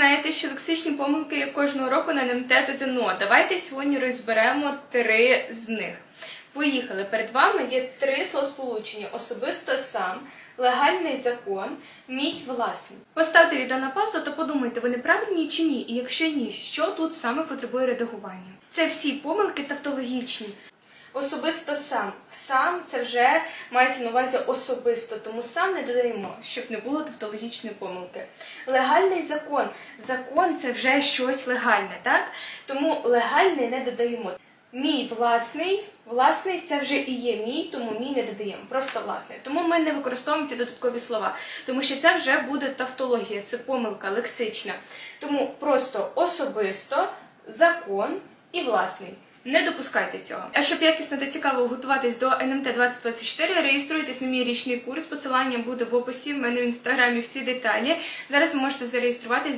знаєте, що лексичні помилки є кожного року на НМТ та ЗНО. Давайте сьогодні розберемо три з них. Поїхали. Перед вами є три словосполучення: особисто сам, легальний закон, мій власний. Поставте відео на паузу та подумайте, вони правильні чи ні. І якщо ні, що тут саме потребує редагування? Це всі помилки тавтологічні. Особисто сам. Сам це вже мається на увазі особисто, тому сам не додаємо, щоб не було тавтологічної помилки. Легальний закон. Закон це вже щось легальне, так? Тому легальний не додаємо. Мій власний, власний це вже і є мій, тому мій не додаємо, просто власний. Тому ми не використовуємо ці додаткові слова, тому що це вже буде тавтологія, це помилка лексична. Тому просто особисто, закон і власний. Не допускайте цього. А щоб якісно та цікаво готуватись до НМТ 2024, реєструйтесь на мій річний курс. Посилання буде в описі. В мене в інстаграмі всі деталі. Зараз ви можете зареєструватись.